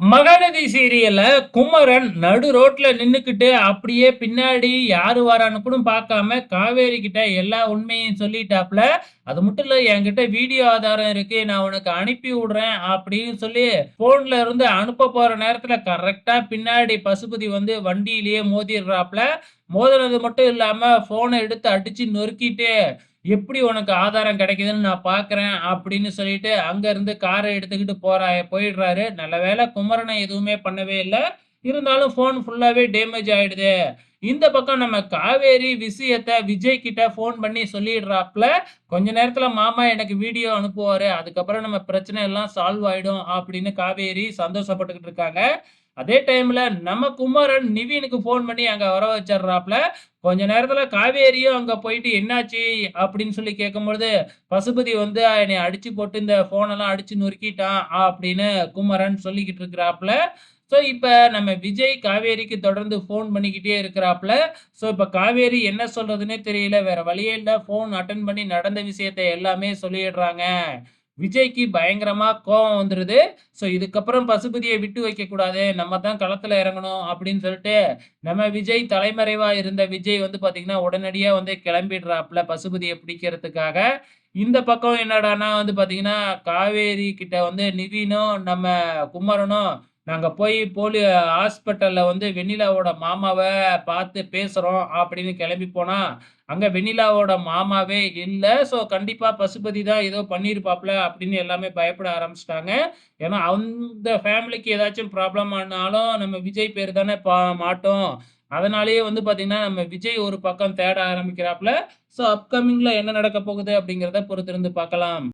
மகாநதி சீரியல்ல குமரன் நடு ரோட்ல நின்னுக்கிட்டு அப்படியே பின்னாடி யாரு வரான்னு கூட பார்க்காம காவேரி கிட்ட எல்லா உண்மையும் சொல்லிட்டாப்ல அது மட்டும் இல்ல என்கிட்ட வீடியோ ஆதாரம் இருக்கு நான் உனக்கு அனுப்பி விடுறேன் அப்படின்னு சொல்லி போன்ல இருந்து அனுப்ப போற நேரத்துல கரெக்டா பின்னாடி பசுபதி வந்து வண்டியிலேயே மோதிடுறாப்ல மோதினது மட்டும் இல்லாம போனை எடுத்து அடிச்சு நொறுக்கிட்டு எப்படி உனக்கு ஆதாரம் கிடைக்குதுன்னு நான் பார்க்குறேன் அப்படின்னு சொல்லிட்டு அங்கேருந்து காரை எடுத்துக்கிட்டு போறா போயிடுறாரு. நல்ல வேளை குமரனை எதுவுமே பண்ணவே இல்லை இருந்தாலும் ஃபோன் ஃபுல்லாகவே டேமேஜ் ஆயிடுது. இந்த பக்கம் நம்ம காவேரி விஷயத்த விஜய் கிட்ட ஃபோன் பண்ணி சொல்லிடுறாப்ல. கொஞ்ச நேரத்தில் மாமா எனக்கு வீடியோ அனுப்புவார் அதுக்கப்புறம் நம்ம பிரச்சனை எல்லாம் சால்வ் ஆகிடும் அப்படின்னு காவேரி சந்தோஷப்பட்டுக்கிட்டு இருக்காங்க. அதே டைம்ல நம்ம குமரன் நிவினுக்கு ஃபோன் பண்ணி அங்க வர வச்சிடுறாப்ல கொஞ்ச நேரத்துல காவேரியும் அங்க போயிட்டு என்னாச்சு அப்படின்னு சொல்லி கேட்கும்பொழுது, பசுபதி வந்து என்னை அடிச்சு போட்டு இந்த ஃபோனெல்லாம் அடிச்சு நொறுக்கிட்டான் அப்படின்னு குமரன் சொல்லிக்கிட்டு இருக்கிறாப்ல. ஸோ இப்போ நம்ம விஜய் காவேரிக்கு தொடர்ந்து ஃபோன் பண்ணிக்கிட்டே இருக்கிறாப்புல ஸோ இப்போ காவேரி என்ன சொல்கிறதுனே தெரியல. வேற வழியே இல்லை ஃபோன் அட்டன் பண்ணி நடந்த விஷயத்த எல்லாமே சொல்லிடுறாங்க. விஜய்க்கு பயங்கரமா கோவம் வந்துடுது ஸோ இதுக்கப்புறம் பசுபதியை விட்டு வைக்கக்கூடாது. நம்ம தான் களத்துல இறங்கணும் அப்படின்னு சொல்லிட்டு, நம்ம விஜய் தலைமறைவா இருந்த விஜய் வந்து பார்த்தீங்கன்னா, உடனடியா வந்து கிளம்பிடுறாப்ல பசுபதியை பிடிக்கிறதுக்காக. இந்த பக்கம் என்னடான்னா வந்து பார்த்தீங்கன்னா, காவேரி கிட்ட வந்து நிவினும், நம்ம குமரனும் நாங்கள் போய் போலி ஹாஸ்பிட்டலில் வந்து வெண்ணிலாவோட மாமாவை பார்த்து பேசுகிறோம் அப்படின்னு கிளம்பி போனால் அங்கே வெண்ணிலாவோட மாமாவே இல்லை ஸோ கண்டிப்பாக பசுபதி தான் ஏதோ பண்ணியிருப்பாப்ல அப்படின்னு எல்லாமே பயப்பட ஆரம்பிச்சிட்டாங்க. ஏன்னா அந்த ஃபேமிலிக்கு ஏதாச்சும் ப்ராப்ளம் ஆனாலும் நம்ம விஜய் பேர் தானே பா மாட்டோம். அதனாலேயே வந்து பார்த்தீங்கன்னா, நம்ம விஜய் ஒரு பக்கம் தேட ஆரம்பிக்கிறாப்புல ஸோ அப்கமிங்கில் என்ன நடக்க போகுது அப்படிங்கிறத பொறுத்திருந்து பார்க்கலாம்.